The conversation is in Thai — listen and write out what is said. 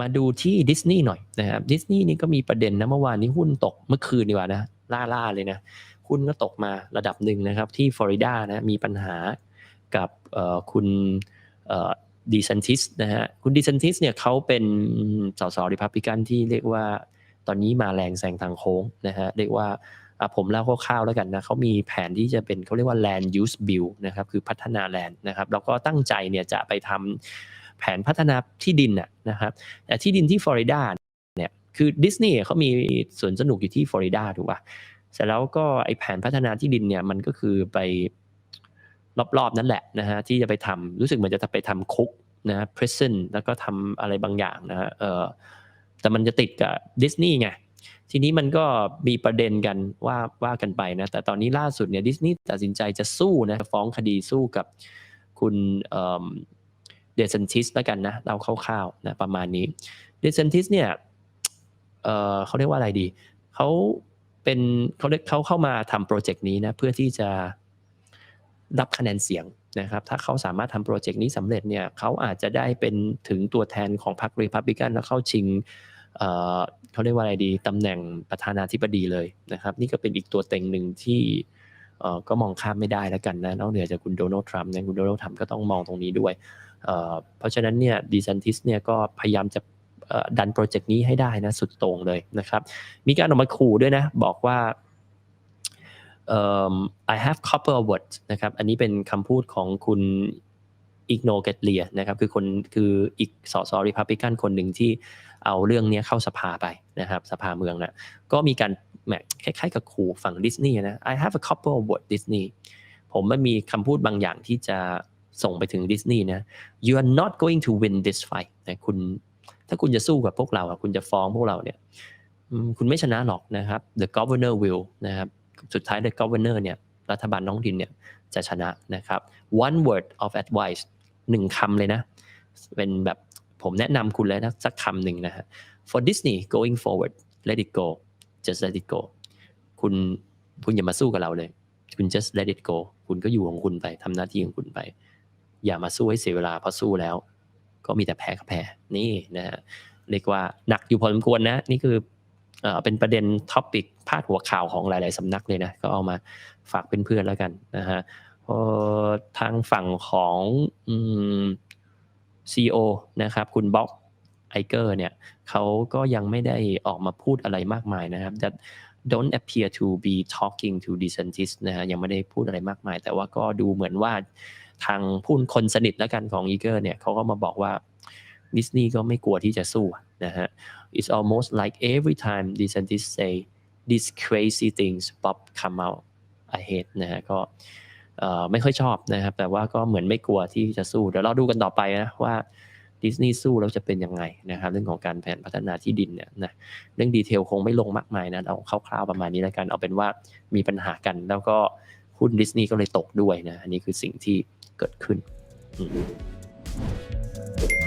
มาดูที่ดิสนีย์หน่อยนะครับดิสนีย์นี่ก็มีประเด็นนะเมื่อวานนี้หุ้นตกเมื่อคืนดีกว่านะล่าล่าๆเลยนะหุ้นก็ตกมาระดับหนึ่งนะครับ ที่ฟลอริดานะมีปัญหากับคุณดีซันทิสนะฮะคุณดีซันทิสเนี่ยเขาเป็นสสริพับลิกันที่เรียกว่าตอนนี้มาแรงแซงทางโค้งนะฮะเรียกว่าผมเล่าคร่าวๆแล้วกันนะเขามีแผนที่จะเป็นเขาเรียกว่า land use bill นะครับคือพัฒนาแลนด์นะครับแล้วก็ตั้งใจเนี่ยจะไปทำ แผนพัฒนาที่ดินน่ะนะครับแต่ที่ดินที่ฟลอริดาเนี่ยคือดิสนีย์เขามีสวนสนุกอยู่ที่ฟลอริดาถูกป่ะเสร็จแล้วก็ไอแผนพัฒนาที่ดินเนี่ยมันก็คือไปรอบๆนั่นแหละนะฮะที่จะไปทำรู้สึกเหมือนจะไปทำคุกนะ prison แล้วก็ทำอะไรบางอย่างนะฮะเออแต่มันจะติดกับดิสนีย์ไงทีนี้มันก็มีประเด็นกันว่าว่ากันไปนะ แต่ตอนนี้ล่าสุดเนี่ยดิสนีย์ตัดสินใจจะสู้นะฟ้องคดีสู้กับคุณ เดซันทิสแล้วกันนะเราคร่าวๆนะประมาณนี้เดซันทิสเนี่ยเเขาเรียกว่าอะไรดีเขาเป็นเขาเรียกเขาเข้ามาทำโปรเจกต์นี้นะเพื่อที่จะรับคะแนนเสียงนะครับ ถ้าเขาสามารถทำโปรเจกต์นี้สำเร็จเนี่ยเขาอาจจะได้เป็นถึงตัวแทนของพรรครีพับลิกันแล้วเข้าชิงเเขาเรียกว่าอะไรดีตำแหน่งประธานาธิบดีเลยนะครับ นี่ก็เป็นอีกตัวเต็งหนึ่งที่ก็มองข้ามไม่ได้แล้วกันนะนอกเหนือจากคุณโดนัลด์ทรัมป์นะคุณโดนัลด์ทรัมป์ก็ต้องมองตรงนี้ด้วย เพราะฉะนั้นเนี่ยดิซันทิสเนี่ยก็พยายามจะดันโปรเจกต์นี้ให้ได้นะสุดโต่งเลยนะครับ มีการออกมาขู่ด้วยนะ บอกว่า I have copper words นะครับ อันนี้เป็นคำพูดของคุณอิกโนเกตเลียนะครับ คือคนคืออีกสสริพับลิกันคนหนึ่งที่เอาเรื่องนี้เข้าสภาไปนะครับ สภาเมืองนะก็มีการแหมคล้ายๆกับขู่ฝั่งดิสนีย์นะ I have a couple of words Disney ผมมันมีคำพูดบางอย่างที่จะ ส่งไปถึงดิสนีย์นะ you are not going to win this fight นะคุณ ถ้าคุณจะสู้กับพวกเราคุณจะฟ้องพวกเราเนี่ยคุณไม่ชนะหรอกนะครับ the governor will นะครับ สุดท้าย the governor เนี่ย รัฐบาลน้องดินเนี่ยจะชนะนะครับ one word of advice หนึ่งคำเลยนะ เป็นแบบผมแนะนำคุณเลยนะสักคำหนึ่งนะฮะ for Disney going forward let it go just let it go คุณคุณอย่ามาสู้กับเราเลย คุณ just let it go คุณก็อยู่ของคุณไปทำหน้าที่ของคุณไป อย่ามาสู้ให้เสียเวลาเพราะสู้แล้ว ก็มีแต่แพ้กับแพ้นี่นะฮะเรียกว่าหนักอยู่พอสมควรนะ นี่คือเป็นประเด็นท็อปิกพาดหัวข่าวของหลาย ๆ สำนักเลยนะ ก็เอามาฝากเพื่อน ๆ แล้วกันนะฮะทางฝั่งของอืม CEO นะครับ คุณบ็อกไอเกอร์เนี่ยเขาก็ยังไม่ได้ออกมาพูดอะไรมากมายนะครับ that don't appear to be talking to DeSantis นะฮะยังไม่ได้พูดอะไรมากมาย แต่ว่าก็ดูเหมือนว่า ทางผู้คนสนิทแล้วกันของอีเกอร์เนี่ยเขาก็มาบอกว่าดิสนีย์ก็ไม่กลัวที่จะสู้นะฮะ it's almost like every time DeSantis say these crazy things pop come out ahead นะฮะก็ไม่ค่อยชอบนะครับ แต่ว่าก็เหมือนไม่กลัวที่จะสู้ เดี๋ยวเราดูกันต่อไปนะว่าดิสนีย์สู้แล้วจะเป็นยังไงนะครับ เรื่องของการแผนพัฒนาที่ดินเนี่ยนะเรื่องดีเทลคงไม่ลงมากมายนะเอาคร่าวๆประมาณนี้แล้วกัน เอาเป็นว่ามีปัญหากันแล้วก็ หุ้นดิสนีย์ก็เลยตกด้วยนะ อันนี้คือสิ่งที่เกิดขึ้น Thank